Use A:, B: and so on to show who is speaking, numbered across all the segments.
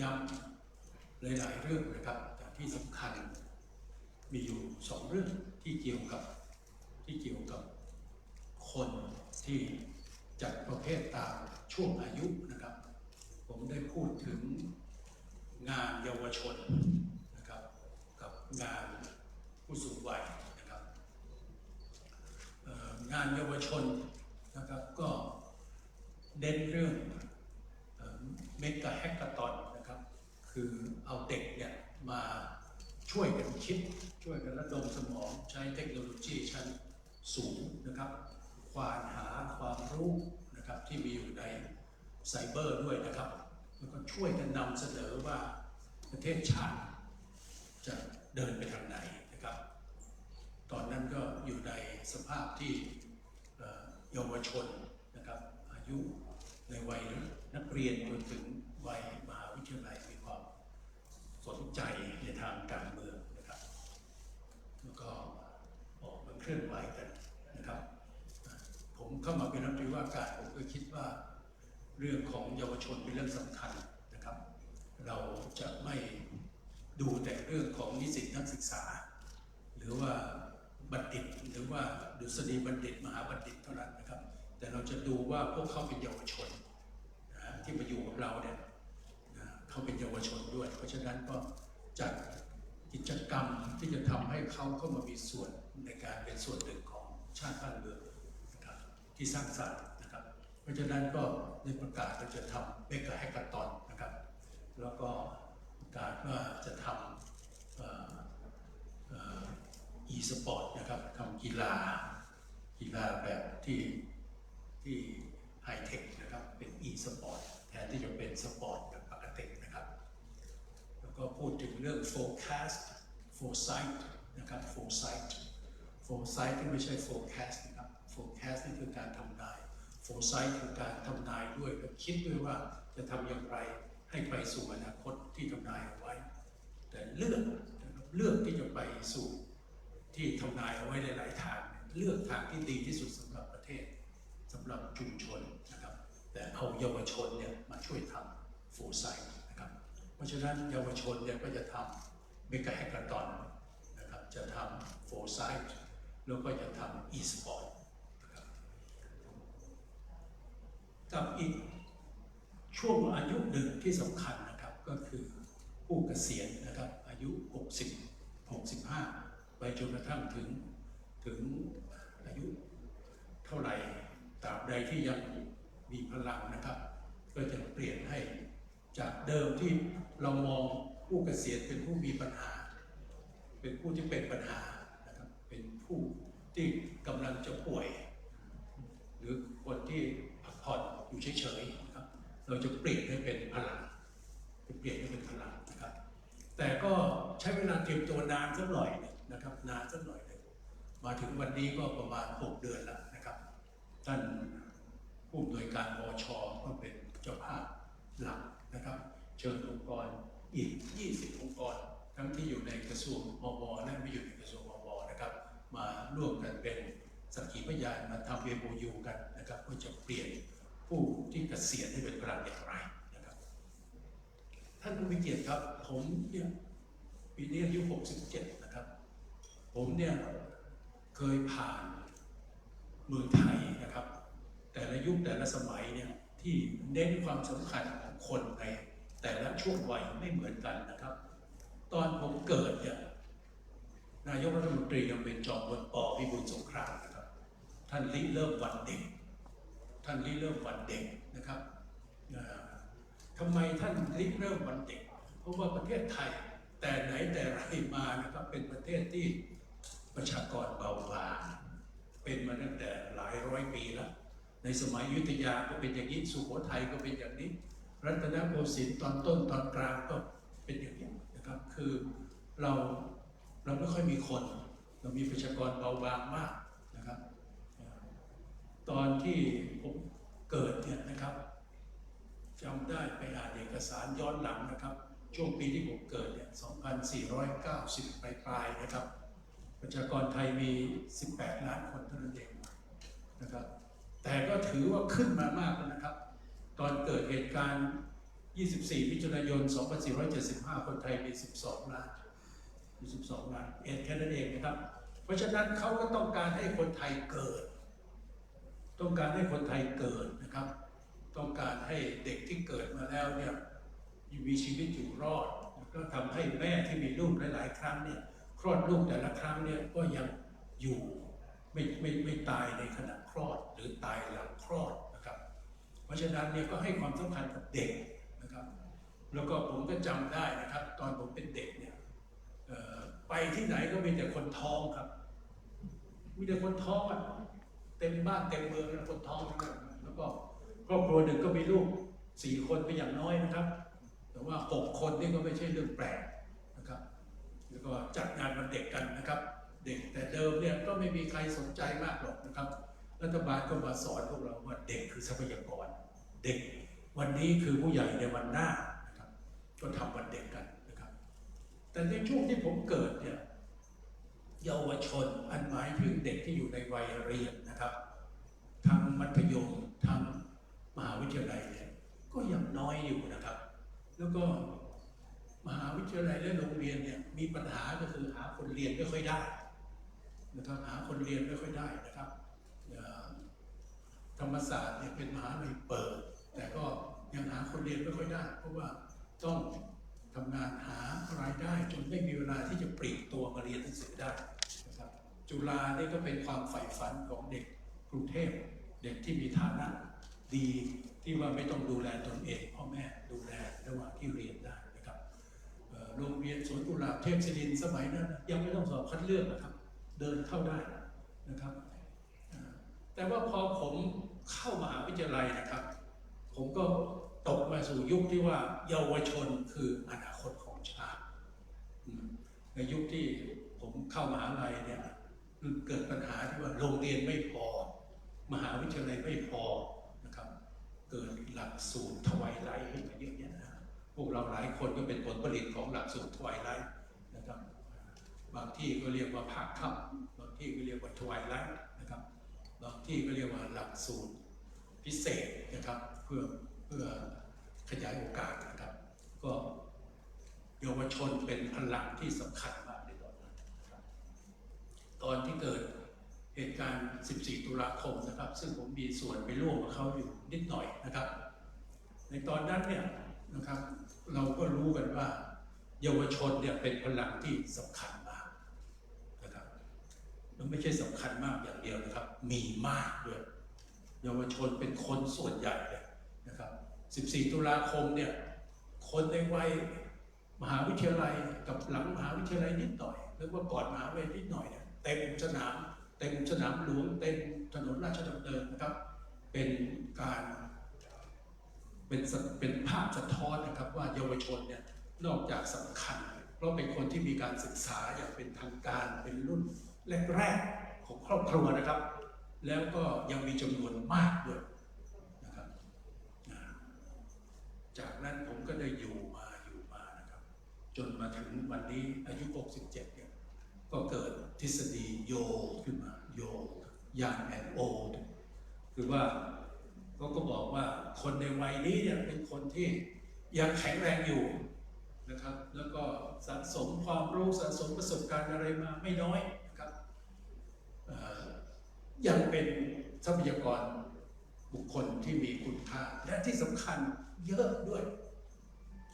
A: ย้ำหลายๆเรื่องนะครับ แต่ที่สำคัญมีอยู่สองเรื่องที่เกี่ยวกับที่เกี่ยวกับคนที่จัดประเภทตามช่วงอายุนะครับ ผมได้พูดถึงงานเยาวชนนะครับ กับงานผู้สูงวัยนะครับงานเยาวชนนะครับก็เน้นเรื่องเมกะแฮกกอร์ตอน คือเอาเด็กเนี่ยมาช่วยกันคิด ช่วยกันระดมสมองใช้เทคโนโลยีชั้นสูงนะครับ ควานหาความรู้นะครับที่มีอยู่ในไซเบอร์ด้วยนะครับ แล้วก็ช่วยกันนำเสนอว่าประเทศชาติจะเดินไปทางไหนนะครับ ตอนนั้นก็อยู่ในสภาพที่เยาวชนนะครับอายุในวัยนักเรียนจนถึงวัยมหาวิทยาลัยมีความสน ใจในทางการเมืองนะครับ แล้วก็ออกมาเคลื่อนไหวกันนะครับ ผมเข้ามาเป็นรัฐมนตรีว่าการผมก็คิดว่าเรื่องของเยาวชนเป็นเรื่องสำคัญนะครับ เราจะไม่ดูแต่เรื่องของนิสิตนักศึกษา หรือว่าบัณฑิตหรือว่าดุษฎีบัณฑิต มหาบัณฑิตเท่านั้นนะครับ แต่เราจะดูว่าพวกเขาเป็นเยาวชนนะที่มาอยู่กับเราเนี่ย เขาเป็นเยาวชนด้วย เพราะฉะนั้นก็จัดกิจกรรมที่จะทำให้เขาเข้ามามีส่วนในการเป็นส่วนหนึ่งของชาติบ้านเมืองนะครับที่สร้างสรรค์นะครับ เพราะฉะนั้นก็ได้ประกาศว่าจะทำเมกะแฮกเกอร์ตอนนะครับ แล้วก็ประกาศว่าจะทำอ่อเอ่อ e สปอร์ตนะครับทำกีฬากีฬาแบบที่ที่ไฮเทคนะครับเป็น e สปอร์ตแทนที่จะเป็นสปอร์ต ก็พูดถึงเรื่อง forecast foresight นะครับ foresight foresight ที่ไม่ใช่ forecast นะครับ forecast นี่คือการทำนาย foresight คือการทำนายด้วยและคิดด้วยว่าจะทำอย่างไรให้ไปสู่อนาคตที่ทำนายเอาไว้ แต่เลือกนะครับเลือกที่จะไปสู่ที่ทำนายเอาไว้หลายๆทาง เลือกทางที่ดีที่สุดสำหรับประเทศสำหรับชุมชนนะครับ แต่เอาเยาวชนเนี่ยมาช่วยทำโฟไซนะค รับเพราะฉะนั้นเยาวชนเนี่ยก็จะทำเมกะแฮกเกอร์ตอนนะครับจะทำโฟไซแล้วก็จะทำอีสปอร์ตกับอีกช่วงอายุหนึ่งที่สำคัญนะครับก็คือผู้เกษียณนะครับอายุ 60 65 ไปจนกระทั่งถึงถึงอายุเท่าไหร่ตราบใดที่ยังมีพลังนะครับ ก็จะเปลี่ยนให้ จากเดิมที่เรามองผู้เกษียณเป็นผู้มีปัญหา เป็นผู้ที่เป็นปัญหานะครับเป็นผู้ที่กำลังจะป่วย หรือคนที่พักผ่อนอยู่เฉยๆนะครับเราจะเปลี่ยนให้เป็นพลังเปลี่ยนให้เป็นพลังนะครับ แต่ก็ใช้เวลาเตรียมตัวนานสักหน่อยนะครับนานสักหน่อยหนึ่งมาถึงวันนี้ก็ประมาณ 6 เดือนแล้วนะครับท่านผู้อำนวยการบชก็เป็นเจ้าภาพหลัก ชิญองค์กรอีก 20 องค์กร ทั้งที่อยู่ในกระทรวงมวและไม่อยู่ในกระทรวงมวนะครับ มาร่วมกันเป็นสักขีพยานมาทำเอโยูกันนะครับเพื่อจะเปลี่ยนผู้ที่เกษียณให้เป็นพลังอย่างไรนะครับท่านผู้มีเกียรติครับ ผมเนี่ยปีนี้อายุ 67 นะครับ ผมเนี่ยเคยผ่านเมืองไทยนะครับ แต่ละยุคแต่ละสมัยเนี่ยที่เน้นความสำคัญของคนใน แต่ละช่วงวัยไม่เหมือนกันนะครับ ตอนผมเกิดเนี่ยนายกรัฐมนตรียังเป็นจอมพลปพิบูลสงครามนะครับ ท่านริเริ่มวันเด็ก ท่านริเริ่มวันเด็กนะครับทำไมท่านริเริ่มวันเด็ก เพราะว่าประเทศไทยแต่ไหนแต่ไรมานะครับเป็นประเทศที่ประชากรเบาบางเป็นมาตั้งแต่หลายร้อยปีแล้ว ในสมัยยุธยาก็เป็นอย่างนี้ สุโขทัยก็เป็นอย่างนี้ รัตนโกสินทร์ตอนต้นตอนกลางก็เป็นอย่างนี้นะครับ คือเราเราไม่ค่อยมีคน เรามีประชากรเบาบางมากนะครับ ตอนที่ผมเกิดเนี่ยนะครับจำได้ไปอ่านเอกสารย้อนหลังนะครับ ช่วงปีที่ผมเกิดเนี่ย 2490 ปลายๆนะครับ ประชากรไทยมี 18 ล้านคนเท่านั้นเองนะครับ แต่ก็ถือว่าขึ้นมามากแล้วนะครับ ตอนเกิดเหตุการณ์ 24 มิถุนายน 2475 คนไทยมี 12 ล้านมี12 ล้านเอ็ดแค่นั้นเองนะครับ เพราะฉะนั้นเขาก็ต้องการให้คนไทยเกิด ต้องการให้คนไทยเกิดนะครับ ต้องการให้เด็กที่เกิดมาแล้วเนี่ยมีชีวิตอยู่รอด ก็ทำให้แม่ที่มีลูกหลาย ๆ ครั้งเนี่ยคลอดลูกแต่ละครั้งเนี่ยก็ยังอยู่ไม่ไม่ไม่ตายในขณะคลอดหรือตายหลังคลอด เพราะฉะนั้นเนี่ยก็ให้ความสำคัญกับเด็กนะครับ แล้วก็ผมก็จำได้นะครับ ตอนผมเป็นเด็กเนี่ยไปที่ไหนก็มีแต่คนท้องครับ มีแต่คนท้องอะเต็มบ้านเต็มเมืองคนท้องทั้งนั้นแล้วก็ครอบครัวหนึ่งก็มีลูกสี่คนเป็นอย่างน้อยนะครับ แต่ว่าหกคนนี่ก็ไม่ใช่เรื่องแปลกนะครับ แล้วก็จัดงานวันเด็กกันนะครับ เด็กแต่เดิมเนี่ยก็ไม่มีใครสนใจมากหรอกนะครับ รัฐบาลก็มาสอนพวกเราว่าเด็กคือทรัพยากร เด็กวันนี้คือผู้ใหญ่ในวันหน้านะครับ ก็ทำวันเด็กกันนะครับ แต่ในช่วงที่ผมเกิดเนี่ยเยาวชนอันหมายถึงเด็กที่อยู่ในวัยเรียนนะครับทั้งมัธยมทั้งมหาวิทยาลัยเนี่ยก็ยังน้อยอยู่นะครับ แล้วก็มหาวิทยาลัยและโรงเรียนเนี่ยมีปัญหาก็คือหาคนเรียนไม่ค่อยได้นะครับหาคนเรียนไม่ค่อยได้นะครับเธรรมศาสตร์เนี่ยเป็นมหาลัยเปิด แต่ก็ยังหาคนเรียนไม่ค่อยได้ เพราะว่าต้องทำงานหารายได้จนไม่มีเวลาที่จะปลีกตัวมาเรียนหนังสือได้นะครับจุฬานี่ก็เป็นความใฝ่ฝันของเด็กกรุงเทพเด็กที่มีฐานะดีที่ว่าไม่ต้องดูแลตนเองพ่อแม่ดูแลระหว่างที่เรียนได้นะครับโรงเรียนสวนกุหลาบเทพศิรินทร์สมัยนั้นยังไม่ต้องสอบคัดเลือกนะครับ เดินเข้าได้นะครับ แต่ว่าพอผมเข้ามหาวิทยาลัยนะครับ ผมก็ตกมาสู่ยุคที่ว่าเยาวชนคืออนาคตของชาติ ในยุคที่ผมเข้ามหาลัยเนี่ยเกิดปัญหาที่ว่าโรงเรียนไม่พอ มหาวิทยาลัยไม่พอนะครับ เกิดหลักสูตรทวายไลท์ขึ้นมาเยอะแยะนะพวกเราหลายคนก็เป็นผลผลิตของหลักสูตรทวายไลท์นะครับ บางที่ก็เรียกว่าภาคค่ำบางที่ก็เรียกว่าทวายไลท์นะครั บางที่ก็เรียกว่าหลักสูตรพิเศษนะครับ เพื่อเพื่อขยายโอกาสนะครับ ก็เยาวชนเป็นพลังที่สำคัญมากในตอนนั้นตอนที่เกิดเหตุการณ์ 14 ตุลาคมนะครับ ซึ่งผมมีส่วนไปร่วมกับเขาอยู่นิดหน่อยนะครับ ในตอนนั้นเนี่ยนะครับ เราก็รู้กันว่า เยาวชนเนี่ยเป็นพลังที่สำคัญมากนะครับ แล้วไม่ใช่สำคัญมากอย่างเดียวนะครับ มีมากด้วย เยาวชนเป็นคนส่วนใหญ่เลยนะครับ 14 ตุลาคมเนี่ย คนในวัยมหาวิทยาลัยกับหลังมหาวิทยาลัยนิดหน่อย หรือว่าก่อนมหาวิทยาลัยนิดหน่อยเนี่ยเต็มสนามเต็มสนามหลวงเต็มถนนราชดำเนินนะครับ เป็นการเป็นเป็นภาพสะท้อนนะครับว่าเยาวชนเนี่ยนอกจากสำคัญ เพราะเป็นคนที่มีการศึกษาอย่างเป็นทางการเป็นรุ่น แรกๆของครอบครัวนะครับ แล้วก็ยังมีจำนวนมากด้วยนะครับ จากนั้นผมก็ได้อยู่มาอยู่มานะครับ จนมาถึงวันนี้อายุ 67 เนี่ย ก็เกิดทฤษฎีโยขึ้นมาโยยังแอนโอคือว่าเขาก็บอกว่าคนในวัยนี้เนี่ยเป็นคนที่ยังแข็งแรงอยู่นะครับ แล้วก็สะสมความรู้สะสมประสบการณ์อะไรมาไม่น้อย ยังเป็นทรัพยากรบุคคลที่มีคุณค่า และที่สำคัญเยอะด้วย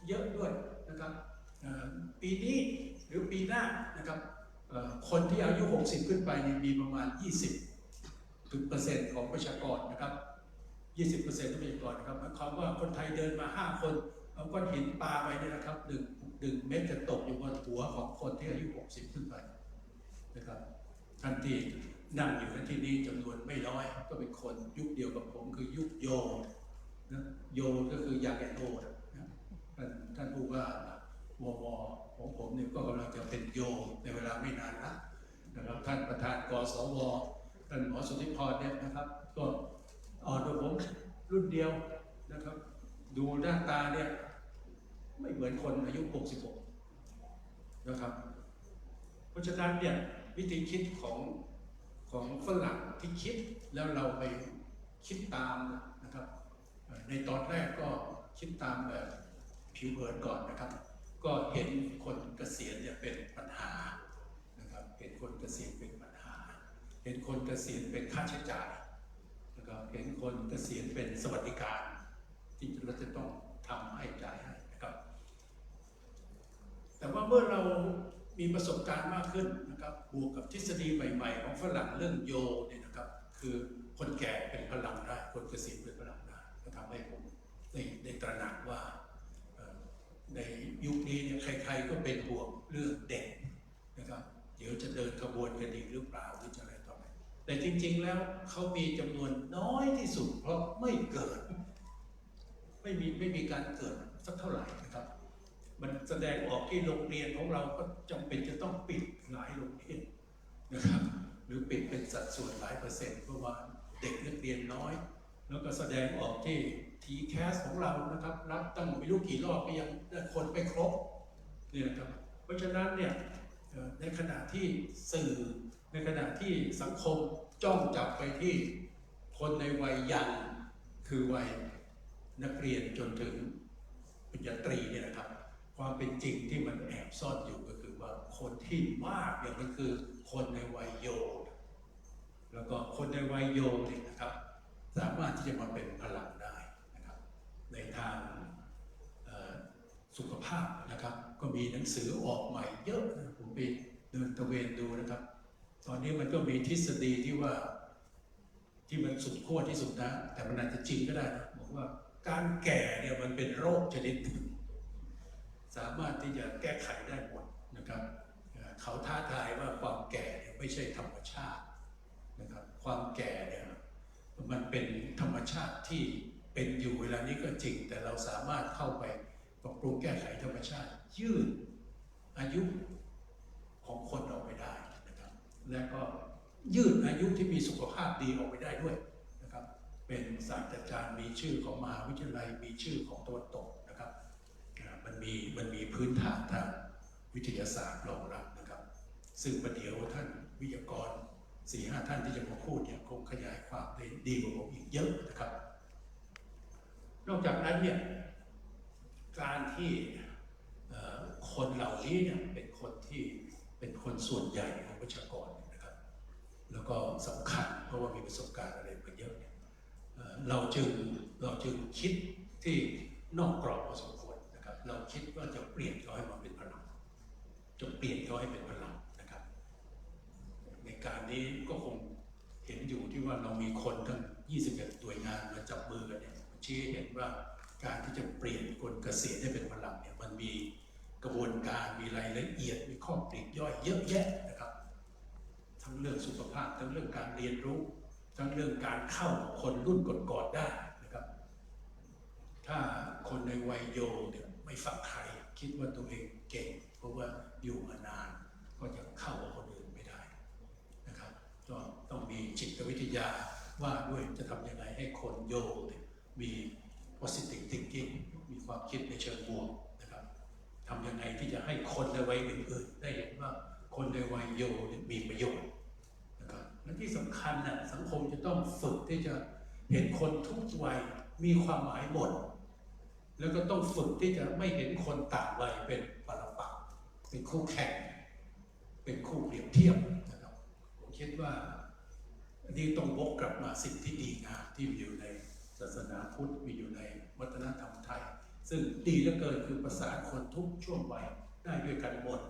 A: เยอะด้วยนะครับปีนี้หรือปีหน้านะครับคนที่อายุ 60 ขึ้นไปเนี่ยมีประมาณ 20ถึงเปอร์เซ็นต์ของประชากรนะครับ 20เปอร์เซ็นต์ของประชากรนะครับหมายความว่าคนไทยเดินมา 5 คนเอาก้อนหินปาไปเนี่ยนะครับหนึ่งหนึ่งเม็ดจะตกอยู่บนหัวของคนที่อายุ 60 ขึ้นไปนะครับท่านที นั่งอยู่ในที่นี้จำนวนไม่น้อย ก็เป็นคนยุคเดียวกับผมคือยุคโยนะโยก็คือยาแอนโอนะท่านท่านผู้ว่าววของผมเนี่ยก็กำลังจะเป็นโยในเวลาไม่นานนะนะครับท่านประธานกสวท่านหมอสุทธิพรเนี่ยนะครับ ก็อ่อนกว่าผมรุ่นเดียวนะครับ ดูหน้าตาเนี่ยไม่เหมือนคนอายุ 66 นะครับ เพราะฉะนั้นเนี่ยวิธีคิดของ ของฝรั่งที่คิดแล้วเราไปคิดตามนะครับ ในตอนแรกก็คิดตามแบบผิวเผินก่อนนะครับ ก็เห็นคนเกษียณเนี่ยเป็นปัญหานะครับเห็นคนเกษียณเป็นปัญหา เห็นคนเกษียณเป็นค่าใช้จ่ายนะครับเห็นคนเกษียณเป็นสวัสดิการ ที่เราจะต้องทำให้จ่ายให้นะครับ แต่ว่าเมื่อเรา มีประสบการณ์มากขึ้นนะครับบวกกับทฤษฎีใหม่ ๆ ของฝรั่งเรื่องโยเนี่ยนะครับ คือคนแก่เป็นพลังได้ คนเกษียณเป็นพลังได้ก็ทำให้ผมได้ได้ตระหนักว่าในยุคนี้เนี่ยใคร ๆ ก็เป็นห่วงเรื่องเด็กนะครับ เดี๋ยวจะเดินขบวนกันอีกหรือเปล่าหรือจะอะไรต่อไปแต่จริง ๆ แล้วเขามีจำนวนน้อยที่สุด เพราะไม่เกิด ไม่มีไม่มีการเกิดสักเท่าไหร่นะครับ มันแสดงออกที่โรงเรียนของเราก็จำเป็นจะต้องปิดหลายโรงเรียนนะครับหรือปิดเป็นสัดส่วนหลายเปอร์เซ็นต์เพราะว่าเด็กนักเรียนน้อย แล้วก็แสดงออกที่ทีแคสของเรานะครับรับตั้งไม่รู้กี่รอบก็ยังคนไปครบเนี่ยนะครับเพราะฉะนั้นเนี่ยในขณะที่สื่อในขณะที่สังคมจ้องจับไปที่คนในวัยยังคือวัยนักเรียนจนถึงปริญญาตรีเนี่ยนะครับ ความเป็นจริงที่มันแอบซ่อนอยู่ก็คือว่าคนที่มากอย่างมันคือคนในวัยโยนแล้วก็คนในวัยโยนเนี่ยนะครับ สามารถที่จะมาเป็นพลังได้นะครับ ในทางสุขภาพนะครับ ก็มีหนังสือออกใหม่เยอะนะผมไปเดินตะเวนดูนะครับ ตอนนี้มันก็มีทฤษฎีที่ว่าที่มันสุดขั้วที่สุดนะ แต่มันอาจจะจริงก็ได้นะบอกว่าการแก่เนี่ยมันเป็นโรคชนิดหนึ่ง สามารถที่จะแก้ไขได้หมดนะครับเขาท้าทายว่าความแก่ไม่ใช่ธรรมชาตินะครับความแก่เนี่ยมันเป็นธรรมชาติที่เป็นอยู่เวลานี้ก็จริง แต่เราสามารถเข้าไปปรับปรุงแก้ไขธรรมชาติ ยืดอายุของคนออกไปได้นะครับและก็ยืดอายุที่มีสุขภาพดีออกไปได้ด้วยนะครับเป็นศาสตราจารย์มีชื่อของมหาวิทยาลัยมีชื่อของตะวันตก มันมีมันมีพื้นฐานทางวิทยาศาสตร์รองรับนะครับ ซึ่งประเดี๋ยวท่านวิทยากรสี่ห้าท่านที่จะมาพูดเนี่ยคงขยายความได้ดีกว่าผมอีกเยอะนะครับ นอกจากนั้นเนี่ยการที่คนเหล่านี้เนี่ยเป็นคนที่เป็นคนส่วนใหญ่ของประชากรนะครับ แล้วก็สำคัญเพราะว่ามีประสบการณ์อะไรมาเยอะเนี่ยเราจึงเราจึงคิดที่นอกกรอบพอสมควระครับ เราคิดว่าจะเปลี่ยนเขาให้มาเป็นพลังจะเปลี่ยนเขาให้เป็นพลังนะครับ ในการนี้ก็คงเห็นอยู่ที่ว่าเรามีคนทั้ง 21 ตัวงานมาจับมือกันเนี่ยชี้ให้เห็นว่าการที่จะเปลี่ยนคนเกษียณให้เป็นพลังเนี่ยมันมีกระบวนการมีรายละเอียดมีข้อปลีกย่อยเยอะแยะนะครับ ทั้งเรื่องสุขภาพ ทั้งเรื่องการเรียนรู้ ทั้งเรื่องการเข้าคนรุ่นก่อนๆได้นะครับ ถ้าคนในวัยโยเนี่ย ไม่ฟังใคร คิดว่าตัวเองเก่ง เพราะว่าอยู่มานาน ก็จะเข้ากับคนอื่นไม่ได้นะครับก็ต้องมีจิตวิทยาว่าด้วยจะทำยังไงให้คนโยนมี positive thinking มีความคิดในเชิงบวกนะครับทำยังไงที่จะให้คนในวัยอื่นๆได้เห็นว่าคนในวัยโยเนี่ยมีประโยชน์นะครับและที่สำคัญนะสังคมจะต้องฝึกที่จะเห็นคนทุกวัยมีความหมายหมด แล้วก็ต้องฝึกที่จะไม่เห็นคนต่างวัยเป็นปรปักษ์เป็นคู่แข่ง เป็นคู่เปรียบเทียบนะครับผมคิดว่าอันนี้ต้องวกกลับมาสิ่งที่ดีงามที่มีอยู่ในศาสนาพุทธมีอยู่ในวัฒนธรรมไทย ซึ่งดีเหลือเกินคือประสานคนทุกช่วงวัยได้ด้วยกันหมด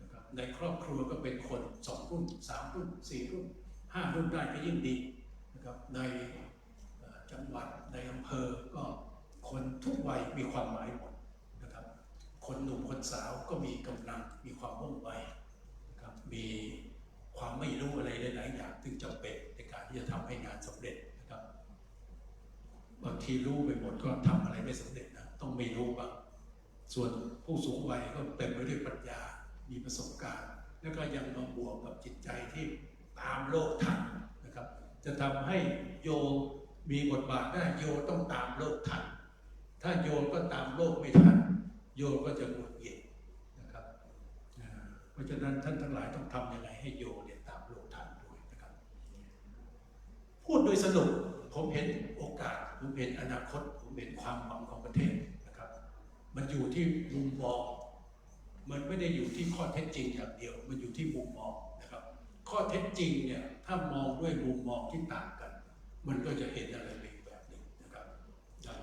A: นะครับในครอบครัวก็เป็นคนสองรุ่นสามรุ่นสี่รุ่นห้ารุ่นได้ก็ยิ่งดีนะครับในจังหวัดในอำเภอก็ คนทุกวัยมีความหมายหมดนะครับ คนหนุ่มคนสาวก็มีกำลังมีความว่องไวนะครับมีความไม่รู้อะไรหลายๆอย่างซึ่งจำเป็นในการที่จะทำให้งานสำเร็จนะครับบางทีรู้ไปหมดก็ทำอะไรไม่สำเร็จนะต้องไม่รู้บ้างส่วนผู้สูงวัยก็เต็มไปด้วยปัญญา มีประสบการณ์ แล้วก็ยังมาบวกกับจิตใจที่ตามโลกทันนะครับ จะทำให้โยมีบทบาทได้โยต้องตามโลกทัน ถ้าโยนก็ตามโลกไม่ทัน โยนก็จะหงุดหงิดนะครับเพราะฉะนั้นท่านทั้งหลายต้องทำยังไงให้โยเนี่ยตามโลกทันด้วยนะครับ พูดโดยสรุปผมเห็นโอกาส ผมเห็นอนาคต ผมเห็นความหวังของประเทศนะครับ มันอยู่ที่มุมมอง มันไม่ได้อยู่ที่ข้อเท็จจริงอย่างเดียว มันอยู่ที่มุมมองนะครับ ข้อเท็จจริงเนี่ยถ้ามองด้วยมุมมองที่ต่างกัน มันก็จะเห็นอะไรไป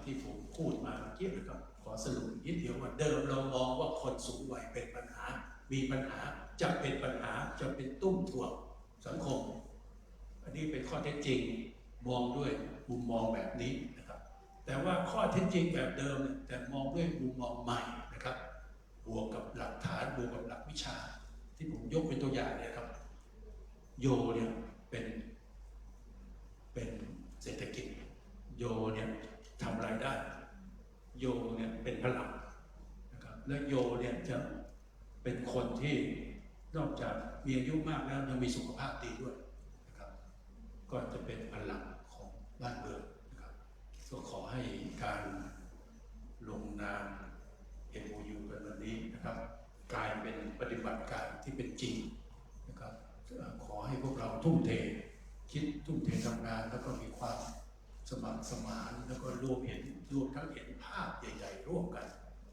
A: ที่ผมพูดมาเมื่อกี้นะครับขอสรุปนิดเดียวว่าเดิมเรามองว่าคนสูงวัยเป็นปัญหา มีปัญหาจะเป็นปัญหาจะเป็นตุ้มถ่วงสังคม อันนี้เป็นข้อเท็จจริงมองด้วยมุมมองแบบนี้นะครับ แต่ว่าข้อเท็จจริงแบบเดิมเนี่ยแต่มองด้วยมุมมองใหม่นะครับบวกกับหลักฐานบวกกับหลักวิชา ที่ผมยกเป็นตัวอย่างเนี่ยครับ โยเนี่ยเป็นเป็นเศรษฐกิจโยเนี่ยำรายได้ โยเนี่ยเป็นพลังนะครับและโยเนี่ยจะเป็นคนที่นอกจากมีอายุมากแล้วยังมีสุขภาพดีด้วยนะครับก็จะเป็นพลังของบ้านเมืองนะครับก็ขอให้การลงนาม MOU กันวันนี้นะครับกลายเป็นปฏิบัติการที่เป็นจริงนะครับขอให้พวกเราทุ่มเทคิดทุ่มเททำงานแล้วก็มีความ สมัครสมานแล้วก็รวมเห็นรวมทั้งเห็นภาพใหญ่ ๆ ร่วมกัน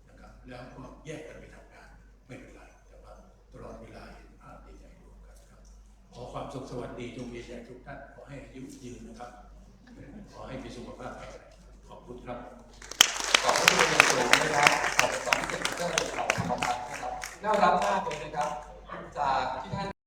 A: นะครับ แล้วก็แยกกันไปทำงานไม่เป็นไรแต่ว่าตลอดเวลาเห็นภาพใหญ่ๆร่วมกันครับ ขอความสุขสวัสดีจงมีแด่ทุกท่านขอให้อายุยืนนะครับ ขอให้มีสุขภาพแข็งแรงขอบคุณครับ
B: ขอบพระคุณเป็นอย่างสูงนะครับขอบคุณที่เป็นเจ้าหน้าที่ของธรรมพัฒน์นะครับน่ารับ